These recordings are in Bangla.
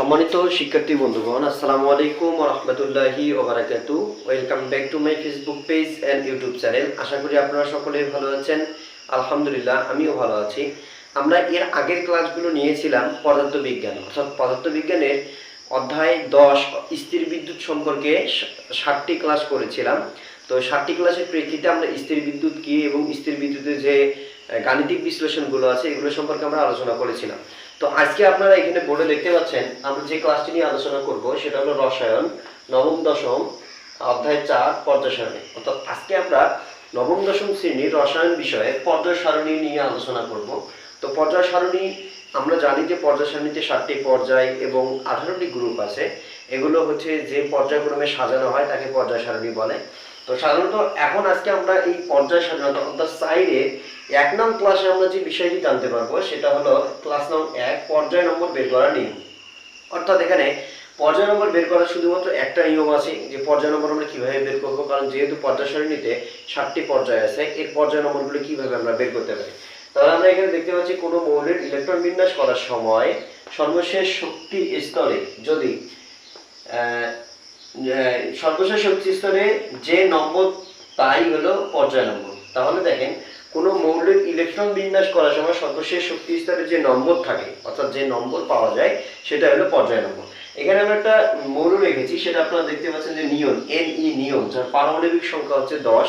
সম্মানিত শিক্ষার্থী বন্ধুগণ, আসসালামু আলাইকুম রহমতুল্লাহি ওবারাকাতু। Welcome back to my Facebook page and YouTube channel আশা করি আপনারা সকলেই ভালো আছেন। আলহামদুলিল্লাহ, আমিও ভালো আছি। আমরা এর আগের ক্লাসগুলো নিয়েছিলাম পদার্থ বিজ্ঞান অর্থাৎ পদার্থ বিজ্ঞানের অধ্যায় দশ, স্থির বিদ্যুৎ সম্পর্কে ষাটটি ক্লাস করেছিলাম। তো ষাটটি ক্লাসের প্রেক্ষিতে আমরা স্থির বিদ্যুৎ কি এবং স্থির বিদ্যুতের যে গাণিতিক বিশ্লেষণগুলো আছে, এগুলো সম্পর্কে আমরা আলোচনা করেছিলাম। তো আজকে আপনারা এখানে বোর্ডে দেখতে পাচ্ছেন, আমরা যে ক্লাসটি নিয়ে আলোচনা করব সেটা হলো রসায়ন, নবম, দশম, অধ্যায় চার, পর্যায় সারণী। অর্থাৎ আজকে আমরা নবম, দশম শ্রেণির রসায়ন বিষয়ে পর্যায় সারণী নিয়ে আলোচনা করব। তো পর্যায় সারণী, আমরা জানি যে পর্যায় সারণীতে সাতটি পর্যায় এবং আঠারোটি গ্রুপ আছে। এগুলো হচ্ছে যে পর্যায়ক্রমে সাজানো হয়, তাকে পর্যায় সারণী বলে। তো সাধারণত এখন আজকে আমরা এই পর্যায় সাজানো অর্থাৎ সাইডে এক নং ক্লাসে আমরা যে বিষয়টি জানতে পারব, সেটা হলো ক্লাস নং এক, পর্যায় নম্বর বের করার নিয়ম। অর্থাৎ এখানে পর্যায় নম্বর বের করার শুধুমাত্র একটা নিয়ম আছে, যে পর্যায় নম্বর আমরা কীভাবে বের করব? কারণ যেহেতু পর্যায় সারণীতে ষাটটি পর্যায় আছে, এর পর্যায় নম্বরগুলো কীভাবে আমরা বের করতে পারি? তাহলে আমরা এখানে দেখতে পাচ্ছি কোনো মৌলের ইলেকট্রন বিন্যাস করার সময় সর্বশেষ শক্তি স্তরে যদি সর্বশেষ শক্তি স্তরে যে নম্বর তাই হলো পর্যায় নম্বর। তাহলে দেখেন, কোনো মৌলের ইলেকট্রন বিন্যাস করার সময় সর্বশেষ শক্তি স্তরে যে নম্বর থাকে, অর্থাৎ যে নম্বর পাওয়া যায়, সেটা হলো পর্যায় নম্বর। এখানে আমরা একটা মৌল রেখেছি, সেটা আপনারা দেখতে পাচ্ছেন যে নিয়ন এন ই নিয়ন, যার পারমাণবিক সংখ্যা হচ্ছে দশ।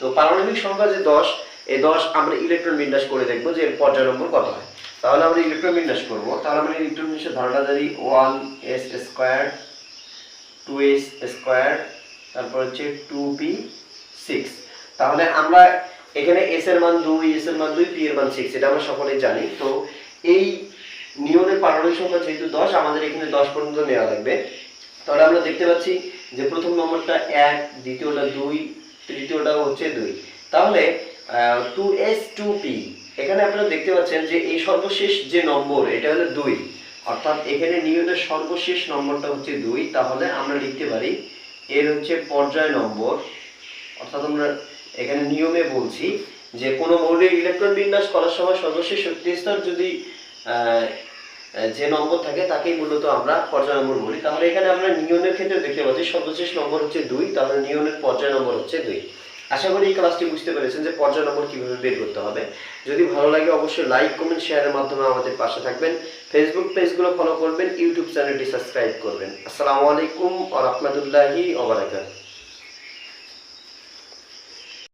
তো পারমাণবিক সংখ্যা যে দশ এই দশ আমরা ইলেকট্রন বিন্যাস করে দেখব যে পর্যায় নম্বর কত হয়। তাহলে আমরা ইলেকট্রন বিন্যাস করব। তাহলে আমরা ইলেকট্রন বিন্যাসের ধারণা জানি ওয়ান এস স্কোয়ার স্কোয়ার, তারপর হচ্ছে টু পি সিক্স তাহলে আমরা এখানে এস এর মান দুই এস এর মান দুই পি এর মান সিক্স এটা আমরা সকলেই জানি। তো এই নিয়মের পারমাণবিক সংখ্যা যেহেতু দশ, আমাদের এখানে দশ পর্যন্ত নেওয়া লাগবে। তাহলে আমরা দেখতে পাচ্ছি যে প্রথম নম্বরটা এক, দ্বিতীয়টা দুই তৃতীয়টা হচ্ছে দুই। তাহলে টু এস টু পি এখানে আপনারা দেখতে পাচ্ছেন যে এই সর্বশেষ যে নম্বর, এটা হলো দুই। অর্থাৎ এখানে নিয়মের সর্বশেষ নম্বরটা হচ্ছে দুই, তাহলে আমরা লিখতে পারি, এর হচ্ছে পর্যায় নম্বর, অর্থাৎ আমরা এখানে নিয়মে বলছি যে কোনো মৌলের ইলেকট্রন বিন্যাস করার সময় সর্বশেষ শক্তি স্তর যদি যে নম্বর থাকে তাকেই মূলত আমরা পর্যায় নম্বর বলি। তাহলে এখানে আমরা নিয়মের ক্ষেত্রে দেখতে পাচ্ছি সর্বশেষ নম্বর হচ্ছে দুই, তাহলে নিয়নের পর্যায় নম্বর হচ্ছে দুই। আশা করি এই ক্লাসটি বুঝতে পেরেছেন যে পর্যায় নম্বর কীভাবে বের করতে হবে। যদি ভালো লাগে অবশ্যই লাইক, কমেন্ট, শেয়ারের মাধ্যমে আমাদের পাশে থাকবেন। ফেসবুক পেজগুলো ফলো করবেন ইউটিউব চ্যানেলটি সাবস্ক্রাইব করবেন। আসসালামু আলাইকুম ওয়া রাহমাতুল্লাহি